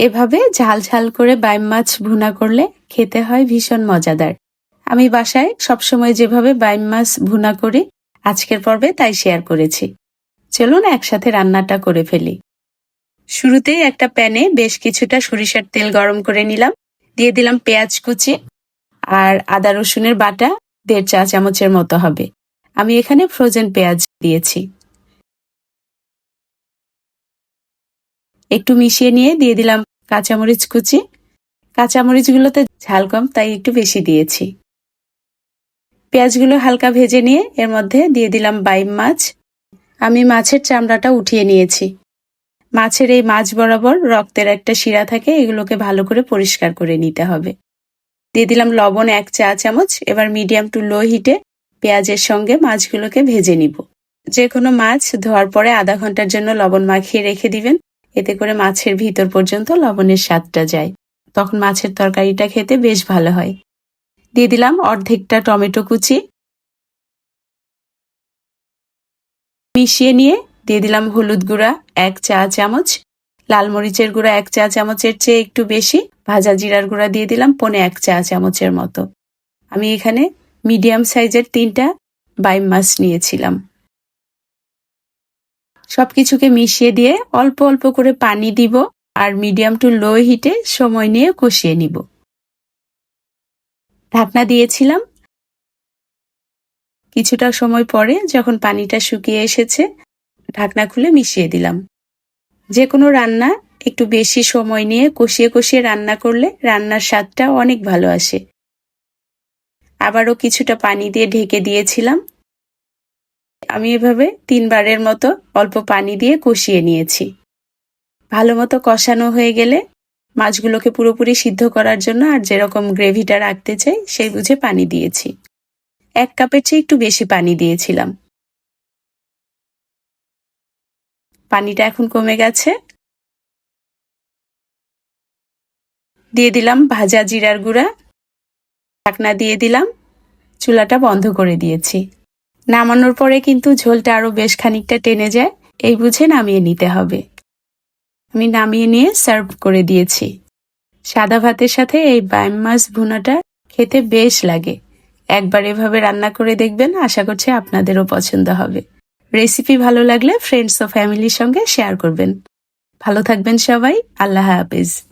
এভাবে ঝাল ঝাল করে বাইম মাছ ভুনা করলে খেতে হয় ভীষণ মজাদার। আমি বাসায় সবসময় যেভাবে বাইম মাছ ভুনা করি, আজকের পর্বে তাই শেয়ার করেছি। চলুন একসাথে রান্নাটা করে ফেলি। শুরুতেই একটা প্যানে বেশ কিছুটা সরিষার তেল গরম করে নিলাম, দিয়ে দিলাম পেঁয়াজ কুচি আর আদা রসুনের বাটা দেড় চা চামচের মতো হবে। আমি এখানে ফ্রোজেন পেঁয়াজ দিয়েছি। একটু মিশিয়ে নিয়ে দিয়ে দিলাম কাঁচামরিচ কুচি। কাঁচামরিচগুলোতে ঝাল কম, তাই একটু বেশি দিয়েছি। পেঁয়াজগুলো হালকা ভেজে নিয়ে এর মধ্যে দিয়ে দিলাম বাইম মাছ। আমি মাছের চামড়াটা উঠিয়ে নিয়েছি। মাছের এই মাছ বরাবর রক্তের একটা শিরা থাকে, এগুলোকে ভালো করে পরিষ্কার করে নিতে হবে। দিয়ে দিলাম লবণ এক চা চামচ, এবার মিডিয়াম টু লো হিটে পেঁয়াজের সঙ্গে মাছগুলোকে ভেজে নিব। যে কোনো মাছ ধোয়ার পরে আধা ঘণ্টার জন্য লবণ মাখিয়ে রেখে দিবেন। এতে করে মাছের ভিতর পর্যন্ত লবণের স্বাদটা যায়। তখন মাছের তরকারিটা খেতে বেশ ভালো হয়। দিয়ে দিলাম অর্ধেকটা টমেটো কুচি। মিশিয়ে নিয়ে দিয়ে দিলাম হলুদ গুঁড়া এক চা চামচ, লাল মরিচের গুঁড়া এক চা চামচের চেয়ে একটু বেশি, ভাজা জিরার গুঁড়া দিয়ে দিলাম পনে এক চা চামচের মতো। আমি এখানে মিডিয়াম সাইজের তিনটা বাইম মাছ নিয়েছিলাম। সবকিছুকে মিশিয়ে দিয়ে অল্প অল্প করে পানি দিব আর মিডিয়াম টু লো হিটে সময় নিয়ে কষিয়ে নিব। ঢাকনা দিয়েছিলাম। কিছুটা সময় পরে যখন পানিটা শুকিয়ে এসেছে, ঢাকনা খুলে মিশিয়ে দিলাম। যে কোনো রান্না একটু বেশি সময় নিয়ে কষিয়ে কষিয়ে রান্না করলে রান্নার স্বাদটা অনেক ভালো আসে। আবারও কিছুটা পানি দিয়ে ঢেকে দিয়েছিলাম। আমি এভাবে তিনবারের মতো অল্প পানি দিয়ে কষিয়ে নিয়েছি। ভালো মতো কষানো হয়ে গেলে মাছগুলোকে পুরোপুরি সিদ্ধ করার জন্য আর যেরকম গ্রেভিটা রাখতে চাই, সেই বুঝে পানি দিয়েছি। এক কাপের চেয়ে একটু বেশি পানি দিয়েছিলাম। পানিটা এখন কমে গেছে। দিয়ে দিলাম ভাজা জিরার গুঁড়া। ঢাকনা দিয়ে দিলাম। চুলাটা বন্ধ করে দিয়েছি। নামানোর পরে কিন্তু ঝোলটা আরও বেশ খানিকটা টেনে যায়। এই বুঝে নামিয়ে নিতে হবে। আমি নামিয়ে নিয়ে সার্ভ করে দিয়েছি। সাদা ভাতের সাথে এই বাইম মাছ ভুনাটা খেতে বেশ লাগে। একবার এভাবে রান্না করে দেখবেন, আশা করছি আপনাদেরও পছন্দ হবে। রেসিপি ভালো লাগলে ফ্রেন্ডস ও ফ্যামিলির সঙ্গে শেয়ার করবেন। ভালো থাকবেন সবাই, আল্লাহ হাফিজ।